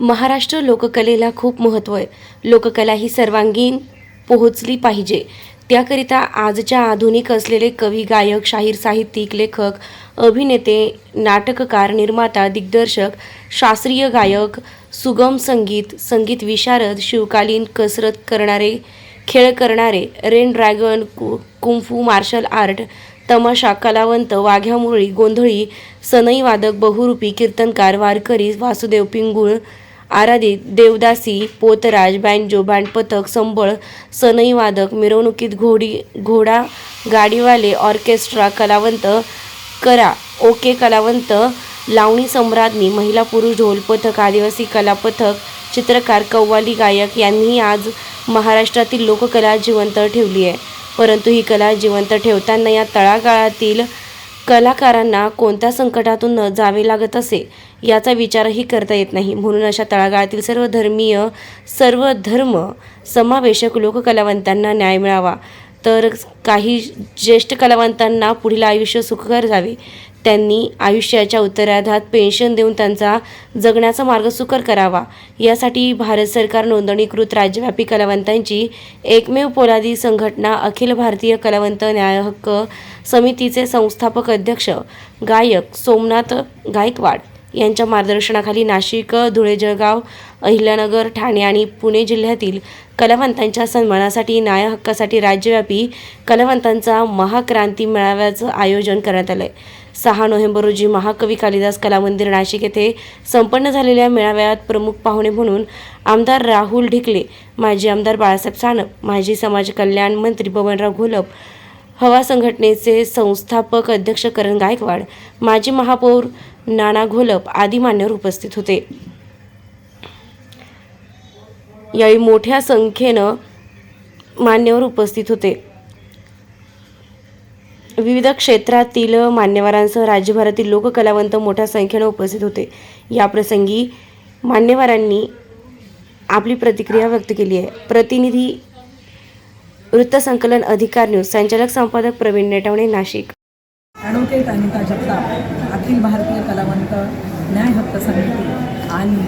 महाराष्ट्र लोककलेला खूप महत्त्व आहे. लोककला ही सर्वांगीण पोहोचली पाहिजे. त्याकरिता आजच्या आधुनिक असलेले कवी गायक शाहीर साहित्यिक लेखक अभिनेते नाटककार निर्माता दिग्दर्शक शास्त्रीय गायक सुगम संगीत संगीत विशारद शिवकालीन कसरत करणारे खेळ करणारे रेन ड्रॅगन कु कुंफू मार्शल आर्ट तमाशा कलावंत वाघ्यामुरळी गोंधळी सनई वादक बहुरूपी कीर्तनकार वारकरी वासुदेव पिंगुळ आराधित देवदासी पोतराज बँजो बँडपथक संबळ सनई वादक मिरवणुकीत घोडी घोडा गाडीवाले ऑर्केस्ट्रा कलावंत करा ओके कलावंत लावणी सम्राज्ञी महिला पुरुष ढोल पथक आदिवासी कला पथक चित्रकार कव्वाली गायक यांनी आज महाराष्ट्रातील लोककला जिवंत ठेवली आहे. परंतु ही कला जिवंत ठेवताना या तळागाळातील कलाकारांना कोणत्या संकटातून न जावे लागत असे? याचा विचारही करता येत नाही. म्हणून अशा तळागाळातील सर्व धर्मीय सर्व धर्म समावेशक लोककलावंतांना न्याय मिळावा. तर काही ज्येष्ठ कलावंतांना पुढील आयुष्य सुखकर जावे. त्यांनी आयुष्याच्या उत्तरार्धात पेन्शन देऊन त्यांचा जगण्याचा मार्ग सुकर करावा. यासाठी भारत सरकार नोंदणीकृत राज्यव्यापी कलावंतांची एकमेव पोलादी संघटना अखिल भारतीय कलावंत न्याय हक्क समितीचे संस्थापक अध्यक्ष गायक सोमनाथ गायकवाड यांच्या मार्गदर्शनाखाली नाशिक धुळे जळगाव अहिल्यानगर ठाणे आणि पुणे जिल्ह्यातील कलावंतांच्या सन्मानासाठी न्याय हक्कासाठी राज्यव्यापी कलावंतांचा महाक्रांती मेळाव्याचं आयोजन करण्यात आलं आहे सहा नोव्हेंबर रोजी महाकवी कालिदास कलामंदिर नाशिक येथे संपन्न झालेल्या मेळाव्यात प्रमुख पाहुणे म्हणून आमदार राहुल ढिकले माजी आमदार बाळासाहेब सानप माजी समाज कल्याण मंत्री बबनराव घोलप हवा संघटनेचे संस्थापक अध्यक्ष करण गायकवाड माजी महापौर नाना घोलप आदी मान्यवर उपस्थित होते. यावेळी मोठ्या संख्येनं मान्यवर उपस्थित होते. विविध क्षेत्रातील मान्यवरांसह राज्यभरातील लोककलावंत मोठ्या संख्येनं उपस्थित होते. याप्रसंगी मान्यवरांनी आपली प्रतिक्रिया व्यक्त केली आहे. प्रतिनिधी वृत्तसंकलन अधिकार न्यूज संचालक संपादक प्रवीण नेटवणे नाशिक. ॲडव्होकेट अनिता जगताप अखिल भारतीय कलावंत न्याय हक्क समिती आणि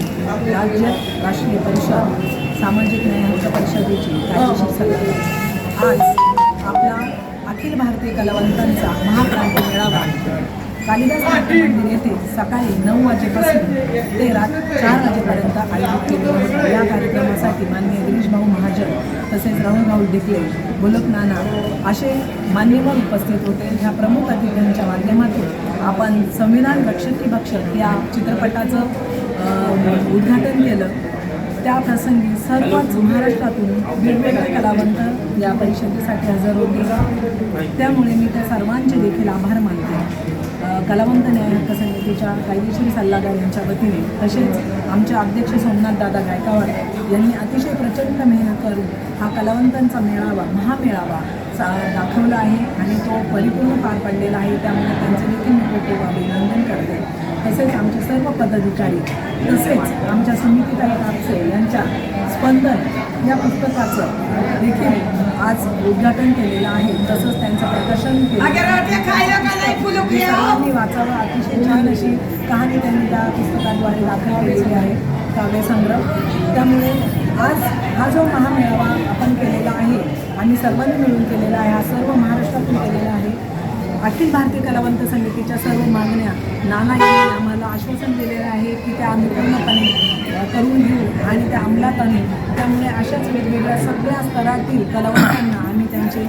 राज्य राष्ट्रीय परिषद सामाजिक न्याय हक्क परिषदेची कायदेशीर समिती. आज आपला अखिल भारतीय कलावंतांचा महाक्रांती मेळावा कालिदास नाट्य मंदिर येथे सकाळी नऊ वाजेपासून ते रात चार वाजेपर्यंत आयोजित केले या कार्यक्रमासाठी माननीय गिरीश भाऊ तसेच राहुल राहुल डिकले गोलक नाना असे मान्यवर उपस्थित होते. ह्या प्रमुख अतिथींच्या माध्यमातून आपण संविधान रक्षक की भक्षक या चित्रपटाचं उद्घाटन केलं. त्या प्रसंगी सर्वच महाराष्ट्रातून वेगवेगळे कलावंत या परिषदेसाठी हजर होते. त्यामुळे मी त्या सर्वांचे देखील आभार मानते. कलावंत न्यायहक्क समितीच्या कायदेशीर सल्लागार यांच्या वतीने तसेच आमचे अध्यक्ष सोमनाथ दादा गायकवाड यांनी अतिशय प्रचंड मेहनत करून हा कलावंतांचा मेळावा महामेळावा सा दाखवला आहे आणि तो परिपूर्ण पार पडलेला आहे. त्यामुळे त्यांचे देखील मी खूप अभिनंदन करते. तसेच आमचे सर्व पदाधिकारी तसेच आमच्या समिती तालुकाचे यांच्या स्पंदन या पुस्तकाचं देखील आज उद्घाटन केलेलं आहे. तसंच त्यांचं प्रकाशन केलं वाचावं. अतिशय छान अशी कहाणी त्यांनी त्या पुस्तकाद्वारे दाखल केलेली आहे काव्यसंग्रह त्यामुळे आज हा जो महामेळावा आपण केलेला आहे आम्ही सर्वांनी मिळून केलेला आहे हा सर्व महाराष्ट्रातून केलेला आहे अखिल भारतीय कलावंत समितीच्या सर्व मागण्या नाना यांनी आम्हाला आश्वासन दिलेलं आहे की त्या आम्ही पूर्णपणे करून घेऊ आणि त्या अंमलात आणू. त्यामुळे अशाच वेगवेगळ्या सगळ्या स्तरातील कलावंतांना आम्ही त्यांचे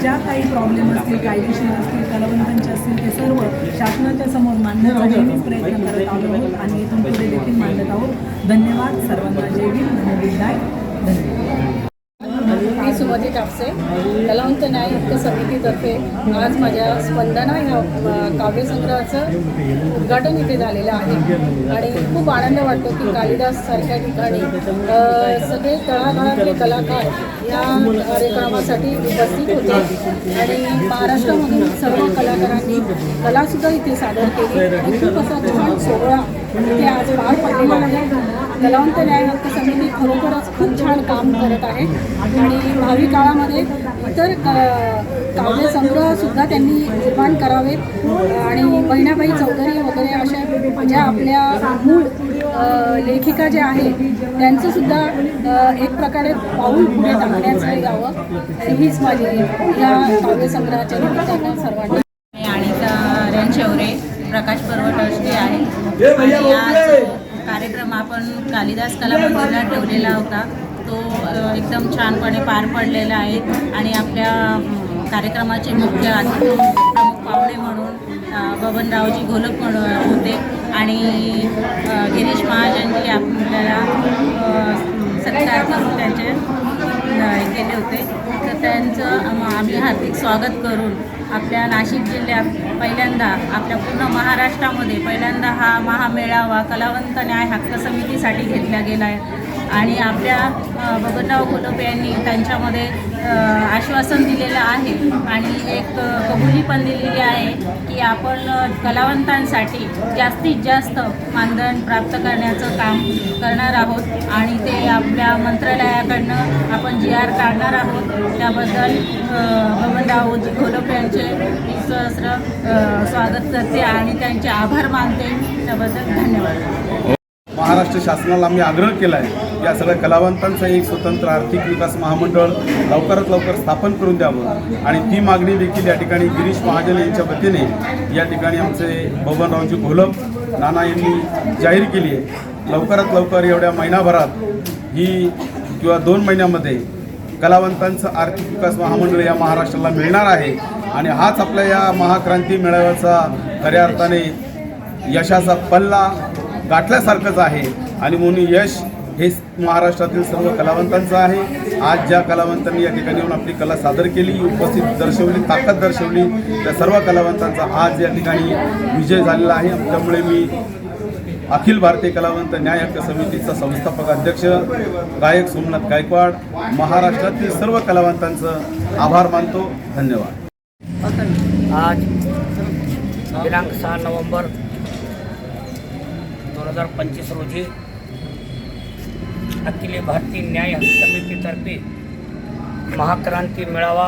ज्या काही प्रॉब्लेम असतील कायदेशीर असतील कलावंतांचे असतील ते सर्व शासनाच्या समोर मांडण्याचा नेहमीच प्रयत्न करत आलो आहोत आणि इथून पुढे देखील मांडत आहोत. धन्यवाद सर्वांना. जय भीम धन्यवाद. धन्यवाद. मी सुमती कापसे. कलावंत न्याय समितीतर्फे आज माझ्या स्पंदना ह्या काव्यसंग्रहाचं उद्घाटन इथे झालेलं आहे. आणि खूप आनंद वाटतो की कालिदास सारख्या ठिकाणी सगळे तळागाळातले कलाकार या कार्यक्रमासाठी उपस्थित होते. आणि महाराष्ट्रामधून सर्व कलाकारांनी कलासुद्धा इथे सादर केली. आणि खूप असा छान सोहळा इथे आज पार पडलेलं आहे. कलावंत न्याय हक्क समिती खरोखरच खूप छान काम करत आहे. आणि भावी काळामध्ये इतर क- काव्यसंग्रहसुद्धा त्यांनी निर्माण करावेत. आणि बहिणाबाई चौधरी वगैरे अशा ज्या आपल्या मूळ लेखिका ज्या आहेत त्यांचंसुद्धा एक प्रकारे पाऊल पुढे टाकण्याचं यावं आणि हीच माझी या काव्यसंग्रहाच्या निमित्तानं सर्वांनी. अनिता रणशौरे प्रकाश पर्व ट्रस्टी आहे. आणि कार्यक्रम आपण कालिदास कला मंदिरला ठेवलेला होता. तो एकदम छानपणे पार पडलेला आहे आणि आपल्या कार्यक्रमाचे मुख्य अतिथी प्रमुख पाहुणे म्हणून बबनरावजी घोलक म्हणून होते आणि गिरीश महाजनजी आपल्याला सत्कार करून त्यांचे केले होते. तर त्यांचं आम्ही हार्दिक स्वागत करून आपल्या नाशिक जिल्ह्यात पहिल्यांदा आपल्या पूर्ण महाराष्ट्रामध्ये पहिल्यांदा हा महामेळावा कलावंत न्याय हक्क समितीसाठी घेतला गेला आहे आणि आपल्या बबनराव घोलप यांनी त्यांच्यामध्ये आश्वासन दिलेलं आहे आणि एक कबुली पण दिलेली आहे की आपण कलावंतांसाठी जास्तीत जास्त मानधन प्राप्त करण्याचं काम करणार आहोत आणि ते आपल्या मंत्रालयाकडनं आपण जी आर काढणार आहोत. त्याबद्दल अ, बबनराव घोलप यांचे मी सहस्र स्वागत करते आणि त्यांचे आभार मानते. त्याबद्दल धन्यवाद. महाराष्ट्र शासनाला आम्ही आग्रह केला आहे या सगळ्या कलावंतांचं एक स्वतंत्र आर्थिक विकास महामंडळ लवकरात लवकर स्थापन करून द्यावं. आणि ती मागणी देखील या ठिकाणी गिरीश महाजन यांच्या वतीने या ठिकाणी आमचे बबनरावजी घोलप नाना यांनी जाहीर केली आहे. लवकरात लवकर एवढ्या महिनाभरात ही किंवा दोन महिन्यामध्ये कलावंतांचं आर्थिक विकास महामंडळ या महाराष्ट्राला मिळणार आहे. आणि हाच आपल्या या महाक्रांती मेळाव्याचा खऱ्या अर्थाने यशाचा पल्ला गाठल्यासारखंच आहे. आणि म्हणून यश हे महाराष्ट्रातील सर्व कलावंतांचं आहे. आज ज्या कलावंतांनी या ठिकाणी येऊन आपली कला सादर केली उपस्थित दर्शवली ताकद दर्शवली त्या सर्व कलावंतांचा आज या ठिकाणी विजय झालेला आहे. त्यामुळे मी अखिल भारतीय कलावंत न्याय हक्क समितीचा संस्थापक अध्यक्ष गायक सोमनाथ गायकवाड महाराष्ट्रातील सर्व कलावंतांचं आभार मानतो. धन्यवाद. आज दिनांक सहा नोव्हेंबर दोन हजार पंचवीस रोजी अखिल भारतीय न्याय समितीतर्फे महाक्रांती मेळावा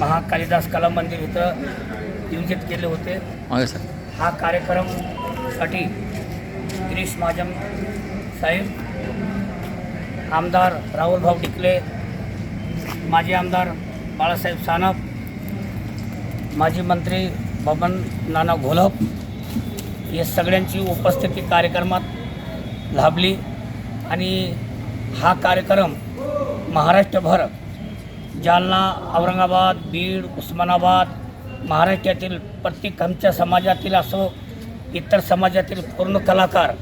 महाकालिदास कला मंदिर इथं नियोजित केले होते. हा कार्यक्रमसाठी गिरीश महाजन साहेब आमदार राहुलभाऊ डिकले माजी आमदार बाळासाहेब सानप माजी मंत्री बबन नाना घोलप या सगळ्यांची उपस्थिती कार्यक्रमात लाभली आणि हा कार्यक्रम महाराष्ट्रभर जालना औरंगाबाद बीड उस्मानाबाद महाराष्ट्रातील प्रत्येक आमच्या समाजातील असो इतर समाजातील पूर्ण कलाकार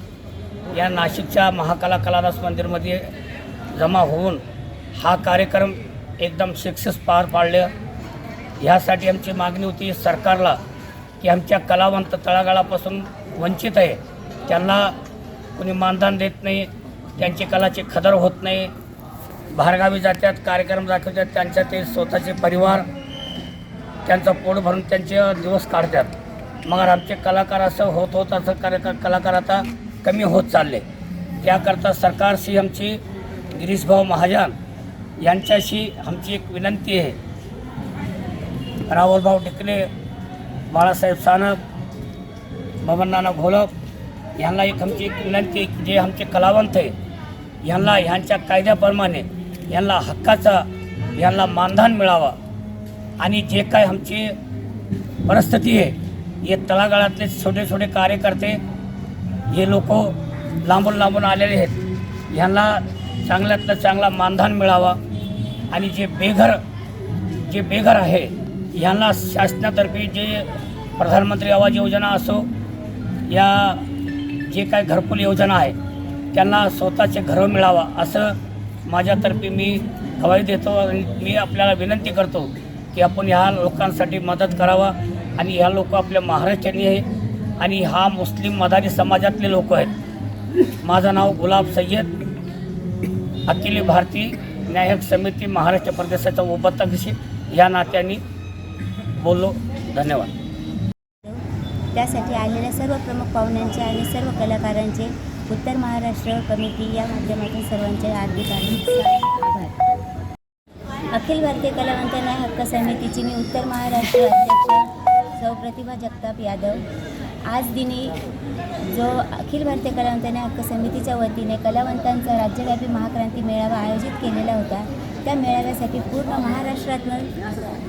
या नाशिकच्या महाकला कलादास मंदिरमध्ये जमा होऊन हा कार्यक्रम एकदम सक्सेस पार पाडलं. ह्यासाठी आमची मागणी होती सरकारला की आमच्या कलावंत तळागाळापासून वंचित आहे. त्यांना कोणी मानधन देत नाही त्यांची कलाची खदर होत नाही. बाहेरगावी जातात कार्यक्रम दाखवतात त्यांच्या ते स्वतःचे परिवार त्यांचं पोट भरून त्यांचे दिवस काढतात. मग आमचे कलाकार असं होत होत असं कार्य कलाकार आता कमी होत चालले. त्याकरता सरकारशी आमची गिरीशभाऊ महाजन यांच्याशी आमची एक विनंती आहे. राहुलभाऊ टिकले बाळासाहेब सानप बबननाना घोलप यांना एक आमची एक विनंती जे आमचे कलावंत आहे यांना ह्यांच्या कायद्याप्रमाणे यांना हक्काचा यांना मानधन मिळावा. आणि जे काय आमची परिस्थिती आहे हे तळागाळातले छोटे छोटे कार्यकर्ते हे लोक लांबून लांबून आलेले आहेत यांना चांगल्यातलं चांगला मानधन मिळावा. आणि जे बेघर जे बेघर आहे यांना शासनातर्फे जे प्रधानमंत्री आवाज योजना असो या जे काय घरकुल योजना आहे त्यांना स्वतःचे घरं मिळावा असं माझ्यातर्फे मी गवाही देतो आणि मी आपल्याला विनंती करतो की आपण ह्या लोकांसाठी मदत करावा आणि ह्या लोक आपल्या महाराष्ट्राने आहे आणि हा मुस्लिम मदारी समाजातले लोक आहेत. माझं नाव गुलाब सय्यद अखिल भारतीय न्यायक समिती महाराष्ट्र प्रदेशाचा उपाध्यक्ष या नात्याने बोललो. धन्यवाद. त्यासाठी आलेल्या सर्व प्रमुख पाहुण्यांचे आणि सर्व कलाकारांचे उत्तर महाराष्ट्र कमिटी या माध्यमातून सर्वांचे हार्दिक आभार. अखिल भारतीय कलावंत न्याय हक्क समितीची मी उत्तर महाराष्ट्र अध्यक्ष सौ प्रतिभा जगताप यादव. आज दिनी जो अखिल भारतीय कलावंत न्याय हक्क समितीच्या वतीने कलावंतांचा राज्यव्यापी महाक्रांती मेळावा आयोजित केलेला होता. त्या मेळाव्यासाठी पूर्ण महाराष्ट्रातनं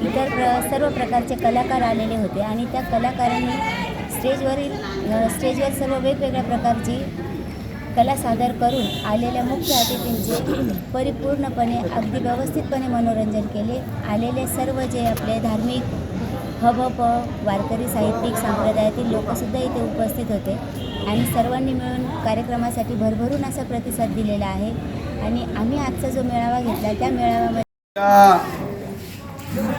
इतर प्र सर्व प्रकारचे कलाकार आलेले होते आणि त्या कलाकारांनी स्टेजवरील स्टेजवर सर्व वेगवेगळ्या प्रकारची कला सादर करून आलेल्या मुख्य अतिथींचे परिपूर्णपणे अगदी व्यवस्थितपणे मनोरंजन केले. आलेले सर्व जे आपले धार्मिक हबप वारकरी साहित्यिक संप्रदायातील लोकसुद्धा इथे उपस्थित होते आणि सर्वांनी मिळून कार्यक्रमासाठी भरभरून असा प्रतिसाद दिलेला आहे. आणि आम्ही आजचा जो मेळावा घेतला त्या मेळाव्यामध्ये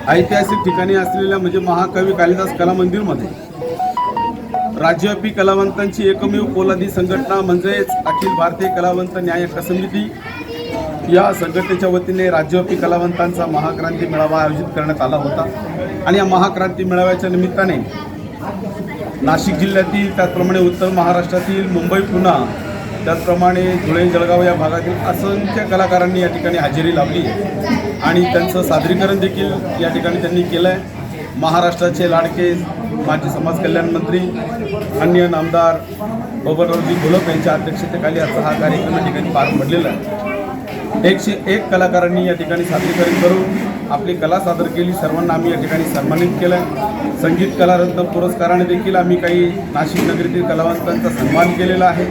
ऐतिहासिक ठिकाणी असलेल्या म्हणजे महाकवी कालिदास कला मंदिरमध्ये राज्यव्यापी कलावंतांची एकमेव पोलादी संघटना म्हणजेच अखिल भारतीय कलावंत न्याय हक्क समिती या संघटनेच्या वतीने राज्यव्यापी कलावंतांचा महाक्रांती मेळावा आयोजित करण्यात आला होता. आणि या महाक्रांती मेळाव्याच्या निमित्ताने नाशिक जिल्ह्यातील त्याचप्रमाणे उत्तर महाराष्ट्रातील मुंबई पुणा त्याचप्रमाणे धुळे जळगाव या भागातील असंख्य कलाकारांनी या ठिकाणी हजेरी लावली आणि त्यांचं सादरीकरण देखील या ठिकाणी त्यांनी केलं आहे महाराष्ट्राचे लाडके माजी समाज कल्याण मंत्री अन्य नामदार बबनरावजी घोलप यांच्या अध्यक्षतेखाली आजचा हा कार्यक्रम या ठिकाणी पार पडलेला आहे. एकशे एक कलाकारांनी या ठिकाणी सादरीकरण करून आपली कला सादर केली सर्वांना आम्ही या ठिकाणी सन्मानित केलं. संगीत कलारत्न पुरस्काराने देखील आम्ही काही नाशिक नगरीतील कलावंतांचा सन्मान केलेला आहे.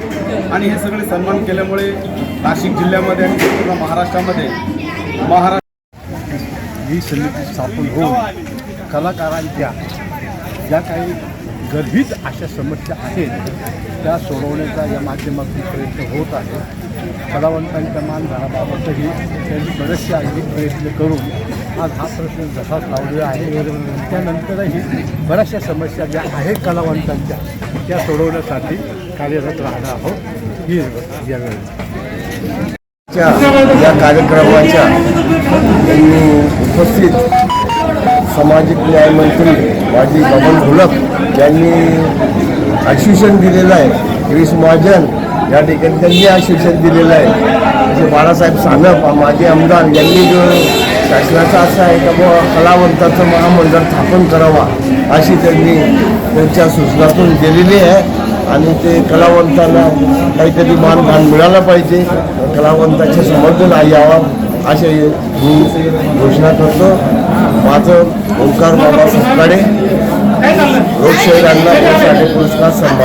आणि हे सगळे सन्मान केल्यामुळे नाशिक जिल्ह्यामध्ये आणि पूर्ण महाराष्ट्रामध्ये महाराष्ट्र ही समिती स्थापन होऊन कलाकारांच्या ज्या काही गर्भित अशा समस्या आहेत त्या सोडवण्याचा या माध्यमातून प्रयत्न होत आहे. कलावंतांच्या मानधनाबाबतही त्यांनी बरेचसे आणखी प्रयत्न करून आज हा प्रश्न जसा लावलेला आहे त्यानंतरही बऱ्याचशा समस्या ज्या आहेत कलावंतांच्या त्या सोडवण्यासाठी कार्यरत राहणार आहोत. ही यावेळी. या कार्यक्रमाच्या उपस्थित सामाजिक न्यायमंत्री माजी बबन घोलप यांनी आश्वासन दिलेलं आहे. गिरीश महाजन या ठिकाणी त्यांनी आश्वासन दिलेलं आहे. जसे बाळासाहेब सानप माजी आमदार यांनी जो शासनाचा असा आहे का बुवा कलावंताचं महामंडळ स्थापन करावा अशी त्यांनी त्यांच्या सूचनातून दिलेली आहे. आणि ते कलावंतांना काहीतरी मानधान मिळालं पाहिजे. कलावंताचे समर्थन यावं अशा मी घोषणा करतो. माझं ओंकार बाबा सत्काडे लोकशाही अण्णा पुरस्कार सन्मान